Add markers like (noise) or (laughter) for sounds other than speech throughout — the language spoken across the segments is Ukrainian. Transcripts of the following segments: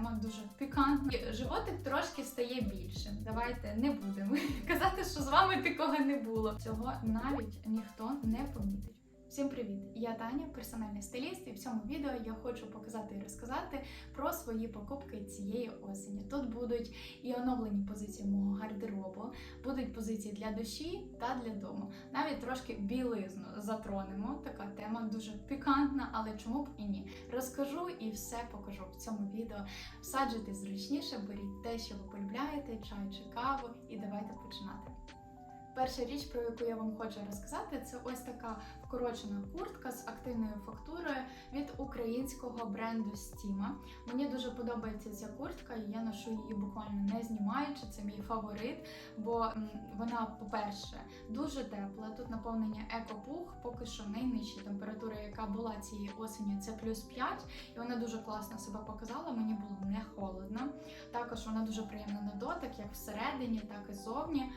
тема дуже пікантна. Животик трошки стає більшим. Давайте не будемо (laughs) казати, що з вами такого не було. Цього навіть ніхто не помітить. Всім привіт! Я Таня, персональний стиліст, і в цьому відео я хочу показати і розказати про свої покупки цієї осені. Тут будуть і оновлені позиції мого гардеробу, будуть позиції для душі та для дому. Навіть трошки білизну затронемо. Така тема дуже пікантна, але чому б і ні? Розкажу і все покажу в цьому відео. Всаджуйтесь зручніше, беріть те, що ви полюбляєте, чай чи каву, і давайте починати. Перша річ, про яку я вам хочу розказати, це ось така вкорочена куртка з активною фактурою від українського бренду Steema. Мені дуже подобається ця куртка, і я ношу її буквально не знімаючи. Це мій фаворит, бо вона, по-перше, дуже тепла. Тут наповнення екопух, поки що найнижча температура, яка була цієї осені, це плюс 5, і вона дуже класно себе показала. Мені було не холодно. Також вона дуже приємна на дотик, як всередині, так і зовні.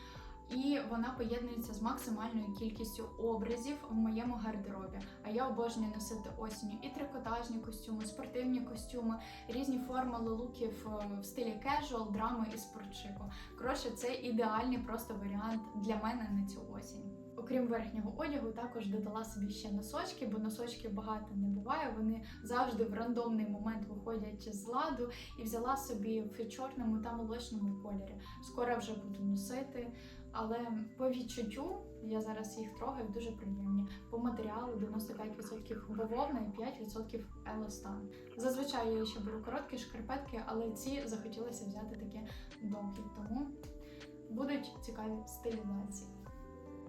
І вона поєднується з максимальною кількістю образів в моєму гардеробі. А я обожнюю носити осінню і трикотажні костюми, спортивні костюми, різні формули луків е, в стилі кежуал, драми і спортшику. Коротше, це ідеальний просто варіант для мене на цю осінь. Окрім верхнього одягу, також додала собі ще носочки, бо носочків багато не буває. Вони завжди в рандомний момент виходять з ладу, і взяла собі в чорному та молочному кольорі. Скоро вже буду носити. Але по відчуттю я зараз їх трогаю дуже приємні. По матеріалу 95% бавовна і 5% еластан. Зазвичай я ще беру короткі шкарпетки, але ці захотілося взяти такі довгі, тому будуть цікаві стилізації.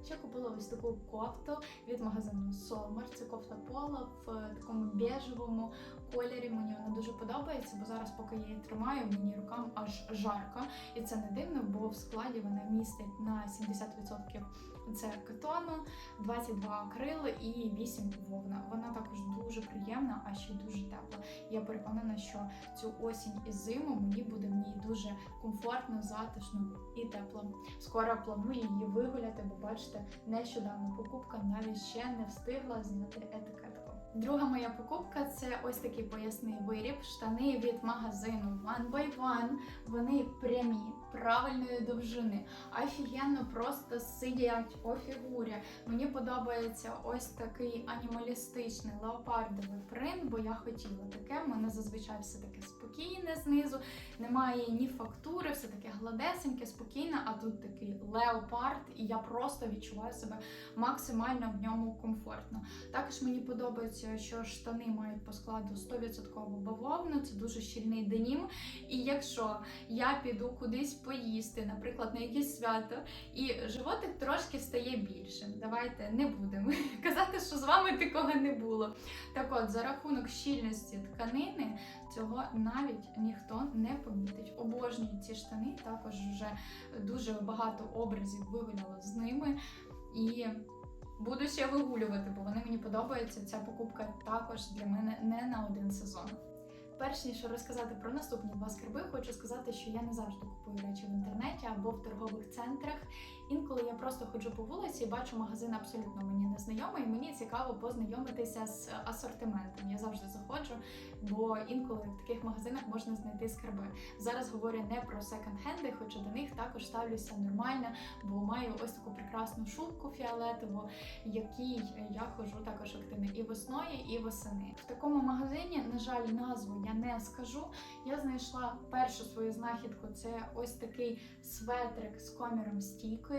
Ще купила ось таку кофту від магазину Солмар. Це кофта поло в такому бежевому кольорі. Мені вона дуже подобається, бо зараз, поки я її тримаю, мені рукам аж жарко. І це не дивно, бо в складі вона містить на 70% це катону, 22 акрил і 8 вовна. Вона також дуже приємна, а ще й дуже тепла. Я переконана, що цю осінь і зиму мені буде в ній дуже комфортно, затишно і тепло. Скоро планую її вигуляти, бо бачите, нещодавно покупка навіть ще не встигла зняти етикетку. Друга моя покупка це ось такий поясний виріб, штани від магазину One by One. Вони прямі, правильної довжини, офігенно просто сидять по фігурі. Мені подобається ось такий анімалістичний леопардовий принт, бо я хотіла таке. У мене зазвичай все таке спокійне знизу, немає ні фактури, все таке гладесеньке, спокійне, а тут такий леопард, і я просто відчуваю себе максимально в ньому комфортно. Також мені подобається, що штани мають по складу 100% бавовну, це дуже щільний денім. І якщо я піду кудись поїсти, наприклад, на якесь свято, і животик трошки стає більшим. Давайте не будемо (laughs) казати, що з вами такого не було. Так от, за рахунок щільності тканини, цього навіть ніхто не помітить. Обожнюю ці штани, також вже дуже багато образів вигуляла з ними. І буду ще вигулювати, бо вони мені подобаються. Ця покупка також для мене не на один сезон. Перш ніж розказати про наступні два скарби, хочу сказати, що я не завжди купую речі в інтернеті або в торгових центрах. Інколи я просто ходжу по вулиці і бачу магазин абсолютно мені незнайомий, і мені цікаво познайомитися з асортиментом. Я завжди заходжу, бо інколи в таких магазинах можна знайти скарби. Зараз говорю не про секонд-хенди, хоча до них також ставлюся нормально, бо маю ось таку прекрасну шубку фіолетову, якій я ходжу також активно і весною, і восени. В такому магазині, на жаль, назву я не скажу. Я знайшла першу свою знахідку. Це ось такий светрик з коміром стійкою,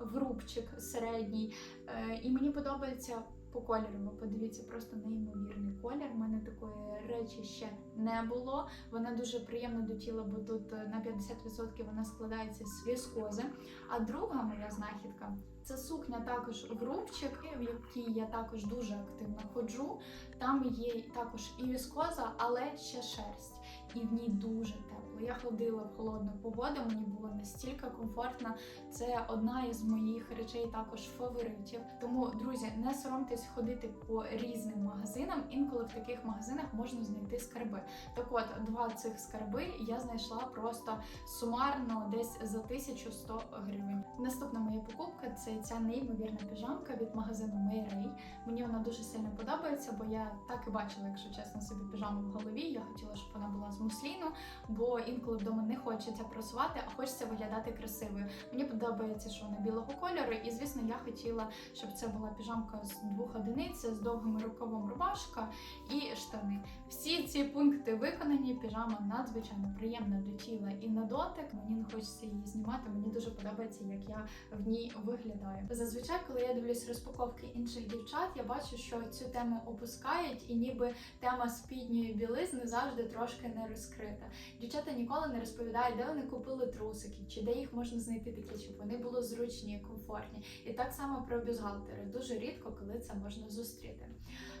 врубчик середній. Е, і мені подобається по кольору. Ви подивіться, просто неймовірний колір. У мене такої речі ще не було. Вона дуже приємна до тіла, бо тут е, на 50% вона складається з віскози. А друга моя знахідка це сукня також в рубчик, в якій я також дуже активно ходжу. Там є також і віскоза, але ще шерсть, і в ній дуже тепло. Коли я ходила в холодну погоду, мені було настільки комфортно. Це одна із моїх речей, також фаворитів. Тому, друзі, не соромтесь ходити по різним магазинам. Інколи в таких магазинах можна знайти скарби. Так от, два цих скарби я знайшла просто сумарно десь за 1100 гривень. Наступна моя покупка це ця неймовірна піжамка від магазину Mayray. Мені вона дуже сильно подобається, бо я так і бачила, якщо чесно, собі піжаму в голові. Я хотіла, щоб вона була з мусліну, бо інколи вдома не хочеться просувати, а хочеться виглядати красивою. Мені подобається, що вона білого кольору, і звісно, я хотіла, щоб це була піжамка з двох одиниць з довгим рукавом рубашка і штани. Всі ці пункти виконані. Піжама надзвичайно приємна до тіла і на дотик. Мені не хочеться її знімати. Мені дуже подобається, як я в ній виглядаю. Зазвичай, коли я дивлюсь розпаковки інших дівчат, я бачу, що цю тему опускають, і ніби тема спідньої білизни завжди трошки не розкрита. Дівчата ніколи не розповідають, де вони купили трусики, чи де їх можна знайти такі, щоб вони були зручні, комфортні. І так само про бюстгальтери. Дуже рідко, коли це можна зустріти.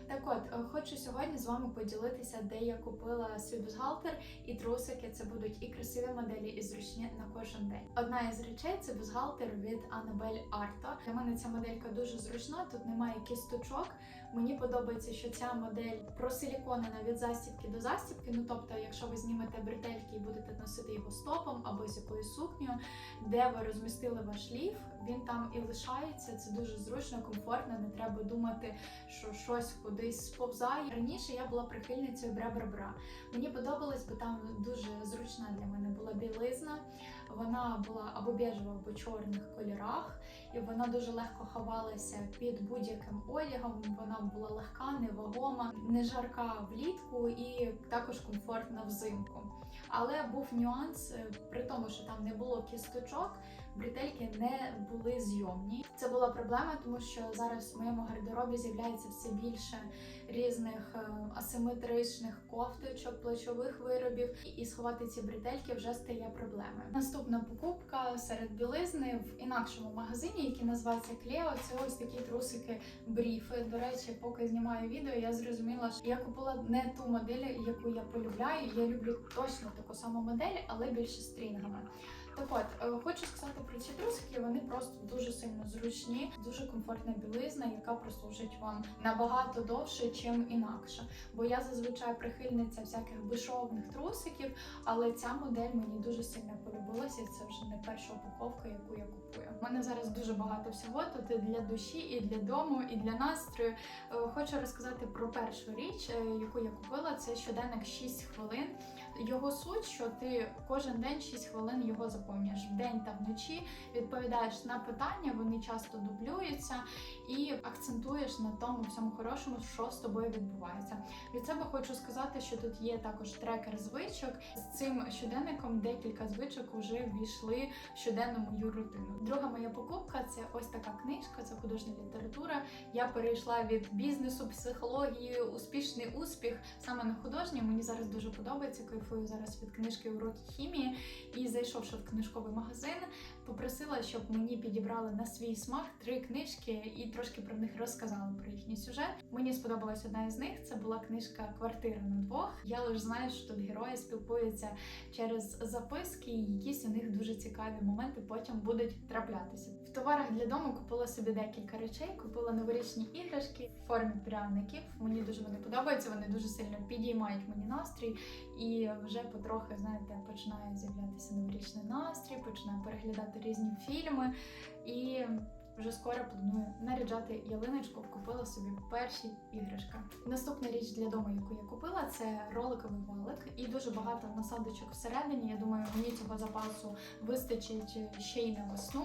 Так от, е, хочу сьогодні з вами поділитися, де я купила свій бюстгальтер і трусики. Це будуть і красиві моделі, і зручні на кожен день. Одна із речей це бюстгальтер від Annabelle Arto. Для мене ця моделька дуже зручна. Тут немає кісточок. Мені подобається, що ця модель просиліконена від застібки до застібки. Ну тобто, якщо ви знімете бретельки і будете носити його стопом або з якоюсь сукнею, де ви розмістили ваш ліф, він там і лишається. Це дуже зручно, комфортно. Не треба думати, що щось кудись сповзає. Раніше я була прихильницею бра-бра-бра. Мені подобалось, бо там дуже зручна для мене була білизна. Вона була або біжева, або чорних кольорах, і вона дуже легко ховалася під будь-яким одягом. Вона була легка, невагома, не жарка влітку і також комфортна взимку. Але був нюанс, е, при тому, що там не було кісточок, бретельки не були зйомні. Це була проблема, тому що зараз в моєму гардеробі з'являється все більше різних е, асиметричних кофточок, плечових виробів, і сховати ці бретельки вже стає проблемою. Наступна покупка серед білизни в інакшому магазині, який називається Клео. Це ось такі трусики бріфи. До речі, поки знімаю відео, я зрозуміла, що я купила не ту модель, яку я полюбляю. Я люблю точно таку саму модель, але більше стрінгами. Так от, е, хочу сказати про ці трусики, вони просто дуже сильно зручні, дуже комфортна білизна, яка прослужить вам набагато довше, чим інакше. Бо я зазвичай прихильниця всяких безшовних трусиків, але ця модель мені дуже сильно полюбилася, це вже не перша упаковка, яку я купую. У мене зараз дуже багато всього тут і для душі, і для дому, і для настрою. Е, Хочу розказати про першу річ, е, яку я купила. Це щоденник 6 хвилин. Його суть, що ти кожен день 6 хвилин його заповнюєш вдень та вночі, відповідаєш на питання, вони часто дублюються, і акцентуєш на тому всьому хорошому, що з тобою відбувається. Від себе хочу сказати, що тут є також трекер звичок. З цим щоденником декілька звичок вже ввійшли в щоденну мою рутину. Друга моя покупка це ось така книжка, це художня література. Я перейшла від бізнесу, психології, успішний успіх саме на художній. Мені зараз дуже подобається. Кайфую зараз від книжки уроки хімії. І зайшовши в книжковий магазин, попросила, щоб мені підібрали на свій смак три книжки і трошки про них розказали про їхній сюжет. Мені сподобалась одна із них. Це була книжка Квартира на двох. Я лише знаю, що тут герої спілкуються через записки, і якісь у них дуже цікаві моменти потім будуть траплятися. В товарах для дому купила собі декілька речей. Купила новорічні іграшки в формі пряників. Мені дуже вони подобаються. Вони дуже сильно підіймають мені настрій, і вже потрохи знаєте починає з'являтися новорічний настрій, починаю переглядати різні фільми і. Вже скоро планую наряджати ялиночку, купила собі перші іграшка. Наступна річ для дому, яку я купила, це роликовий валик і дуже багато насадочок всередині. Я думаю, мені цього запасу вистачить ще й на весну.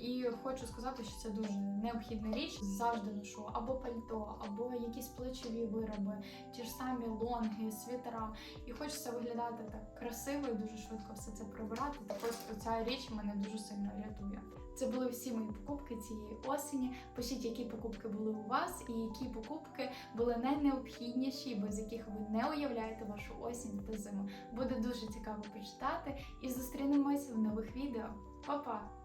І хочу сказати, що це дуже необхідна річ. Завжди ношу або пальто, або якісь плечові вироби, ті ж самі лонги, світера. І хочеться виглядати так красиво і дуже швидко все це прибирати. Так ось ця річ мене дуже сильно рятує. Це були всі мої покупки цієї осені. Пишіть, які покупки були у вас, і які покупки були найнеобхідніші, без яких ви не уявляєте вашу осінь та зиму. Буде дуже цікаво прочитати. І зустрінемось в нових відео. Па-па!